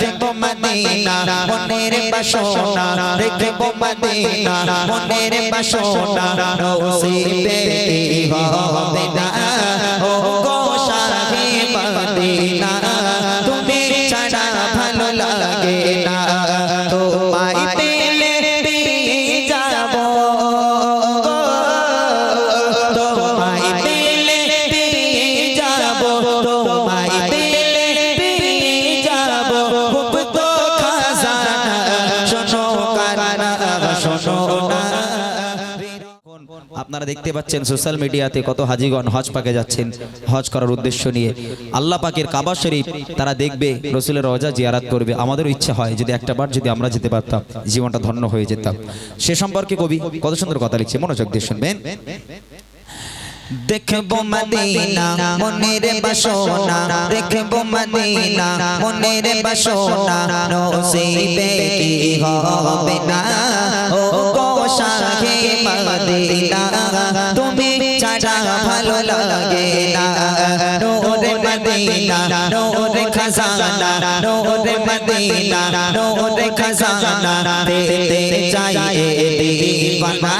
দেখব মদিনা মনের বাসনা। দেখব মদিনা মনের বাসনা। নসিবে হবে না ও আপনারা দেখতে পাচ্ছেন সোশ্যাল মিডিয়াতে কত হাজিগণ হজ পাকে যাচ্ছেন, হজ করার উদ্দেশ্য নিয়ে। আল্লাহ পাকের কাবা শরীফ তারা দেখবে, রসুলের রজা জিয়ারাত করবে। আমাদেরও ইচ্ছা হয় যদি একটা বার যদি আমরা যেতে পারতাম, জীবনটা ধন্য হয়ে যেতাম। সে সম্পর্কে কবি কত সুন্দর কথা লিখছে, মনোযোগ দিয়ে শুনবেন। দেখব মদিনা, মনের বাসনা। দেখব মদিনা, মনের বাসনা। নসিবে কি হবে না? ও গো শাহে মদিনা। ছাড়া ভালো লাগে না। নোরে মদিনা, নোরে খাজানা, নোরে মদিনা, নোরে খাজানা তেতে চাই দিবানা।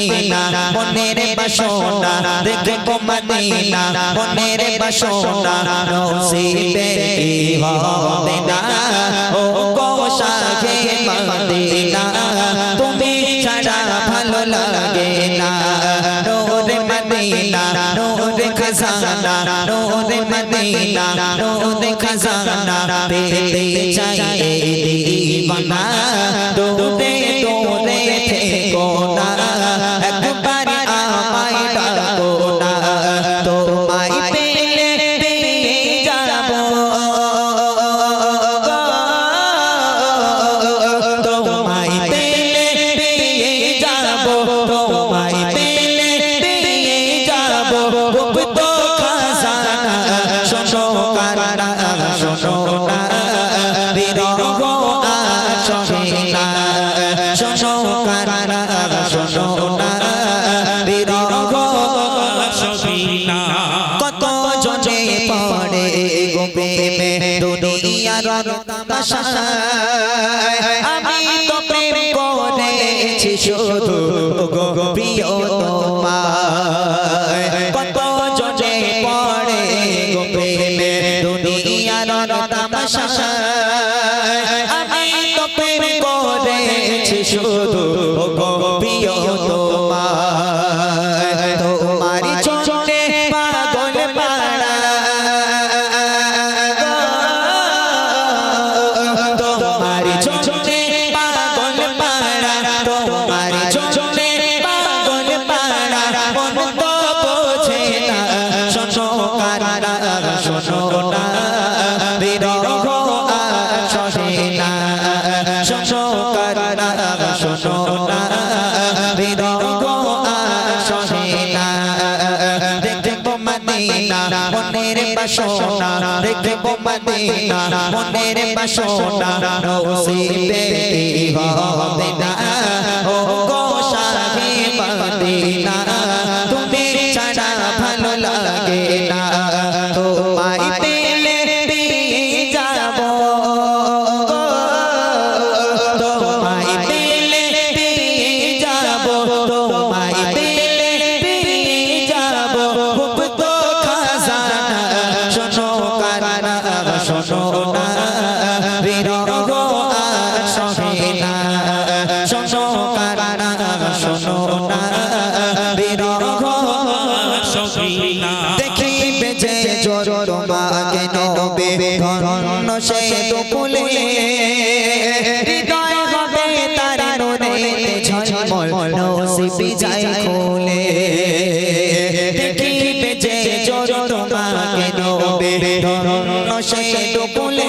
মদিনা, মনের বাসনা দেখব মদিনা, মনের বাসনা, নসিবে হবে না ও গো শাহে মদিনা, তুমি ছাড়া ভালো লাগে না। নোরে মদিনা, নোরে খাজানা, নোরে মদিনা, নোরে খাজানা, পেতে চাই দিবানা। দৌড়ে তোমায় পেলে পেয়ে যাব। খুব তো খাজানা। শোনো কানা শোনো বিরহ আর না শোনো কানা শোনো বিরহ আর না কত জনে পড়ে গো প্রেমে। দুনিয়ার তামাশায় শুধু গো প্রিয় তোমায়। কত জনে পড়ে গো দুনিয়ার তামাশা। আমি তো প্রেম করেছি শুধু গো মদিনা মনের বাসনা নসিবে হবে না। ও দেখিবে যে জোর তোমাকে নবে ধন্য সে ফুলে হৃদয় হবে তার নোরে ঝলমল নসিবে যায় খুলে। দেখিবে যে জোর তোমাকে নবে ধন্য দুকুলে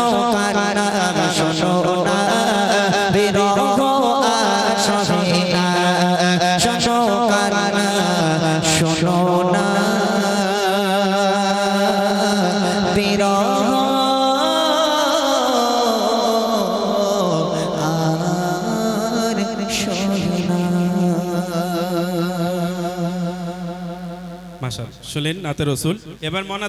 শোনো কানা শোনো না বিরহ আসে না শোনো কানা শোনো শুনলেন নাতে রসুল। এবার মনা